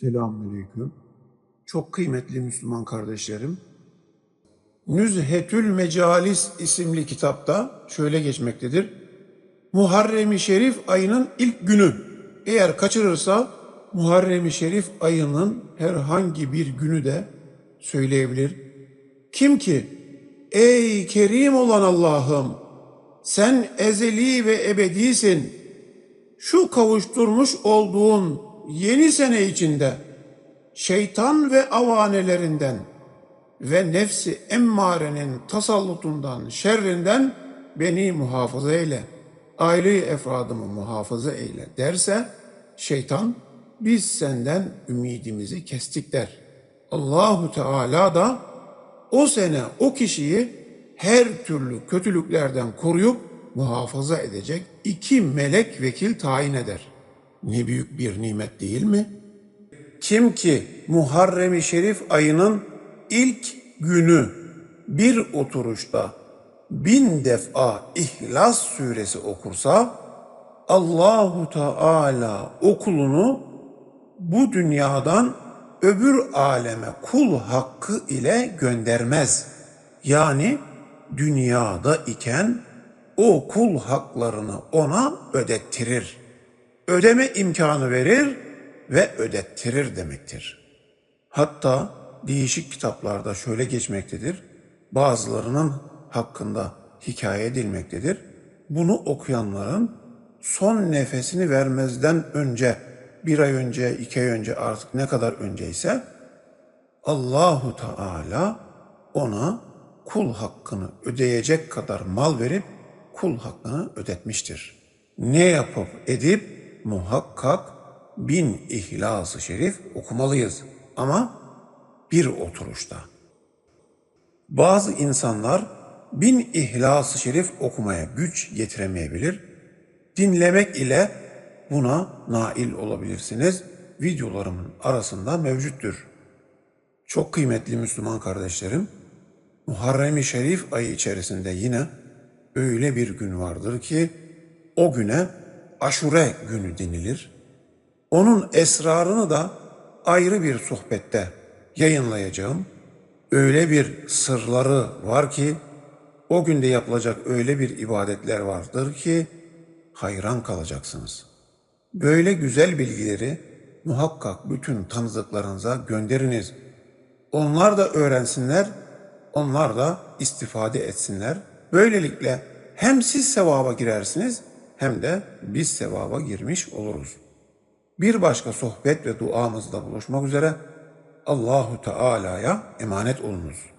Selamünaleyküm. Çok kıymetli Müslüman kardeşlerim. Nüzhetül Mecalis isimli kitapta şöyle geçmektedir. Muharrem-i Şerif ayının ilk günü. Eğer kaçırırsa Muharrem-i Şerif ayının herhangi bir günü de söyleyebilir. Kim ki ey kerim olan Allah'ım sen ezeli ve ebedisin. Şu kavuşturmuş olduğun yeni sene içinde şeytan ve avanelerinden ve nefsi emmarenin tasallutundan, şerrinden beni muhafaza eyle. Aile efradımı muhafaza eyle derse şeytan biz senden ümidimizi kestik der. Allahu Teala da o sene o kişiyi her türlü kötülüklerden koruyup muhafaza edecek iki melek vekil tayin eder. Ne büyük bir nimet değil mi? Kim ki Muharrem-i Şerif ayının ilk günü bir oturuşta bin defa İhlas suresi okursa Allahu Teala o kulunu bu dünyadan öbür aleme kul hakkı ile göndermez. Yani dünyada iken o kul haklarını ona ödettirir. Ödeme imkanı verir ve ödettirir demektir. Hatta değişik kitaplarda şöyle geçmektedir. Bazılarının hakkında hikaye edilmektedir. Bunu okuyanların son nefesini vermezden önce, bir ay önce, iki ay önce artık ne kadar önceyse Allahu Teala ona kul hakkını ödeyecek kadar mal verip kul hakkını ödetmiştir. Ne yapıp edip muhakkak bin İhlas-ı Şerif okumalıyız ama bir oturuşta. Bazı insanlar bin İhlas-ı Şerif okumaya güç yetiremeyebilir. Dinlemek ile buna nail olabilirsiniz. Videolarımın arasında mevcuttur. Çok kıymetli Müslüman kardeşlerim, Muharrem-i Şerif ayı içerisinde yine öyle bir gün vardır ki o güne Aşure günü denilir. Onun esrarını da ayrı bir sohbette yayınlayacağım. Öyle bir sırları var ki o günde yapılacak öyle bir ibadetler vardır ki hayran kalacaksınız. Böyle güzel bilgileri muhakkak bütün tanıdıklarınıza gönderiniz. Onlar da öğrensinler, onlar da istifade etsinler. Böylelikle hem siz sevaba girersiniz hem de biz sevaba girmiş oluruz. Bir başka sohbet ve duamızda buluşmak üzere Allahu Teala'ya emanet olunuz.